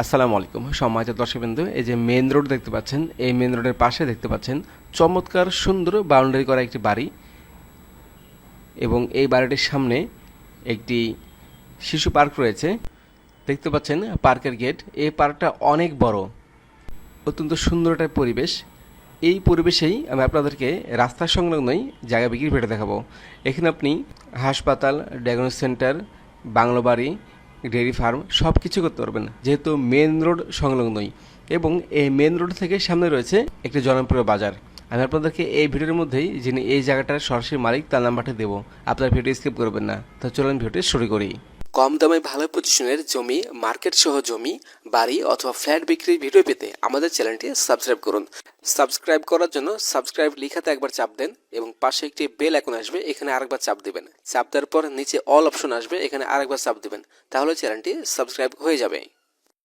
আসসালামু আলাইকুম। সম্মানিত দর্শকবৃন্দু, এই যে মেন রোড দেখতে পাচ্ছেন, এই মেন রোডের পাশে দেখতে পাচ্ছেন চমৎকার সুন্দর বাউন্ডারি করা একটি বাড়ি এবং এই বাড়িটির সামনে একটি শিশু পার্ক রয়েছে। দেখতে পাচ্ছেন পার্কের গেট, এই পার্কটা অনেক বড়, অত্যন্ত সুন্দর একটা পরিবেশ। এই পরিবেশেই আমি আপনাদেরকে রাস্তা সংলগ্নই জায়গা বিক্রি ভেটে দেখাবো। এখানে আপনি হাসপাতাল ডায়াগনোস সেন্টার বাংলো বাড়ি ডেয়ারি ফার্ম সব কিছু করতে পারবেন যেহেতু মেন রোড সংলগ্নই এবং এই মেন রোড থেকে সামনে রয়েছে একটি জনপ্রিয় বাজার। আমি আপনাদেরকে এই ভিডিওর মধ্যেই যিনি এই জায়গাটার সরাসরি মালিক তার নাম্বারটা দেবো। আপনার ভিডিও স্কিপ করবেন না। তো চলুন ভিডিওটি শুরু করি। কম দামে ভালো পজিশনের জমি মার্কেট সহ জমি, বাড়ি অথবা ফ্ল্যাট বিক্রির ভিডিও পেতে আমাদের চ্যানেলটি সাবস্ক্রাইব করুন। সাবস্ক্রাইব করার জন্য সাবস্ক্রাইব লিখাতে একবার চাপ দেন এবং পাশে একটি বেল এখন আসবে, এখানে আরেকবার চাপ দেবেন। চাপ দেওয়ার পর নিচে অল অপশন আসবে, এখানে আরেকবার চাপ দেবেন। তাহলে চ্যানেলটি সাবস্ক্রাইব হয়ে যাবে।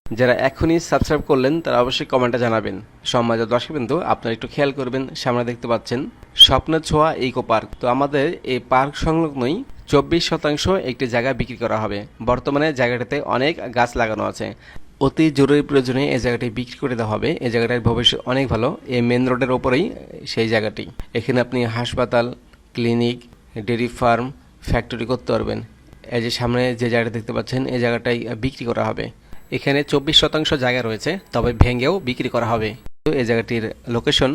যারা এখনই সাবস্ক্রাইব করলেন, তারা অবশ্যই কমেন্টে জানাবেন। সম্মানিত দর্শকবৃন্দু, আপনারা একটু খেয়াল করবেন, সামনে দেখতে পাচ্ছেন, স্বপ্নের ছোঁয়া ইকো পার্ক তো আমাদের এই পার্ক সংলগ্নই চব্বিশ শতাংশ একটি জায়গা বিক্রি করা হবে। বর্তমানে জায়গাটিতে অনেক গাছ লাগানো আছে। অতি জরুরি প্রয়োজনে এই জায়গাটি বিক্রি করে দেওয়া হবে। এই জায়গাটার ভবিষ্যৎ অনেক ভালো। এই মেন রোডের ওপরেই সেই জায়গাটি। এখানে আপনি হাসপাতাল, ক্লিনিক, ডেয়ারি ফার্ম, ফ্যাক্টরি করতে পারবেন। এই যে সামনে যে জায়গাটা দেখতে পাচ্ছেন, এই জায়গাটাই বিক্রি করা হবে। এখানে চব্বিশ শতাংশ জায়গা রয়েছে, তবে ভেঙেও বিক্রি করা হবে। এই জায়গাটির লোকেশন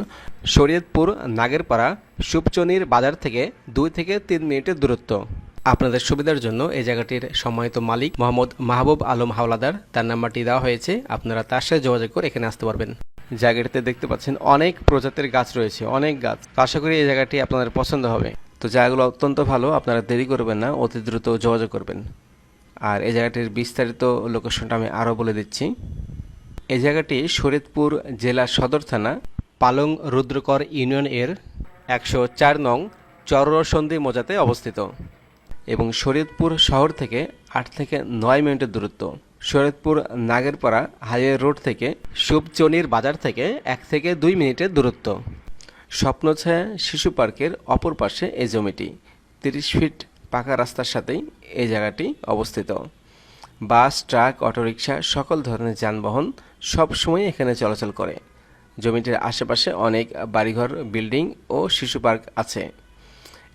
শরীয়তপুর, নাগেরপাড়া সুপচনির বাজার থেকে দুই থেকে তিন মিনিটের দূরত্ব। আপনাদের সুবিধার জন্য এই জায়গাটির সম্মানিত মালিক মোহাম্মদ মাহবুব আলম হাওলাদার, তার নাম্বারটি দেওয়া হয়েছে, আপনারা তার সাথে যোগাযোগ করে এখানে আসতে পারবেন। জায়গাটিতে দেখতে পাচ্ছেন অনেক প্রজাতির গাছ রয়েছে, অনেক গাছ। আশা করি এই জায়গাটি আপনাদের পছন্দ হবে। তো জায়গাগুলো অত্যন্ত ভালো, আপনারা দেরি করবেন না, অতি দ্রুত যোগাযোগ করবেন। আর এই জায়গাটির বিস্তারিত লোকেশনটা আমি আরও বলে দিচ্ছি। এই জায়গাটি শরীয়তপুর জেলা সদর থানা, পালং রুদ্রকর ইউনিয়ন এর একশো চার নং চরসন্ধি মোজাতে অবস্থিত। এবং শরীয়তপুর শহর থেকে আট থেকে নয় মিনিটের দূরত্ব। শরীয়তপুর নাগেরপাড়া হাইওয়ে রোড থেকে শুভচনির বাজার থেকে এক থেকে দুই মিনিটের দূরত্ব। স্বপ্নছায়া শিশু পার্কের অপর পাশে এই জমিটি। তিরিশ ফিট পাকা রাস্তার সাথেই এই জায়গাটি অবস্থিত। বাস, ট্রাক, অটোরিকশা সকল ধরনের যানবাহন সব সময় এখানে চলাচল করে। জমিটির আশেপাশে অনেক বাড়িঘর, বিল্ডিং ও শিশু পার্ক আছে।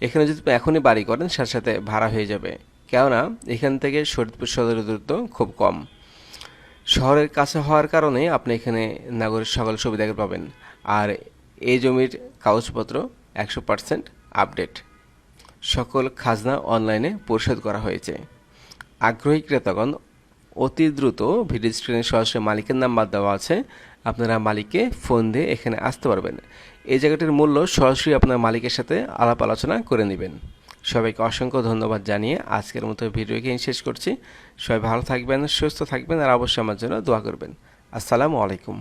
এখানে যদি এখনই বাড়ি করেন, সাথে সাথে ভাড়া হয়ে যাবে। কেননা, এখান থেকে শরীরপুর সদরের দূরত্ব খুব কম। শহরের কাছে হওয়ার কারণে আপনি এখানে নাগরিক সকল সুবিধা পাবেন। আর এই জমির কাগজপত্র একশো পার্সেন্ট আপডেট সকল খাজনা অনলাইনে পরিশোধ করা হয়েছে। আগ্রহী ক্রেতাগণ অতি দ্রুত ভিডিও স্ক্রিনে সরাসরি মালিকের নাম্বার দেওয়া আছে। আপনারা মালিককে ফোন দিয়ে এখানে আসতে পারবেন। এই জায়গাটির মূল্য সরাসরি আপনার মালিকের সাথে আলাপ আলোচনা করে নেবেন। সবাইকে অসংখ্য ধন্যবাদ জানিয়ে আজকের মতো ভিডিওকে শেষ করছি। সবাই ভালো থাকবেন, সুস্থ থাকবেন, আর অবশ্যই আমার জন্য দোয়া করবেন। আসসালামু আলাইকুম।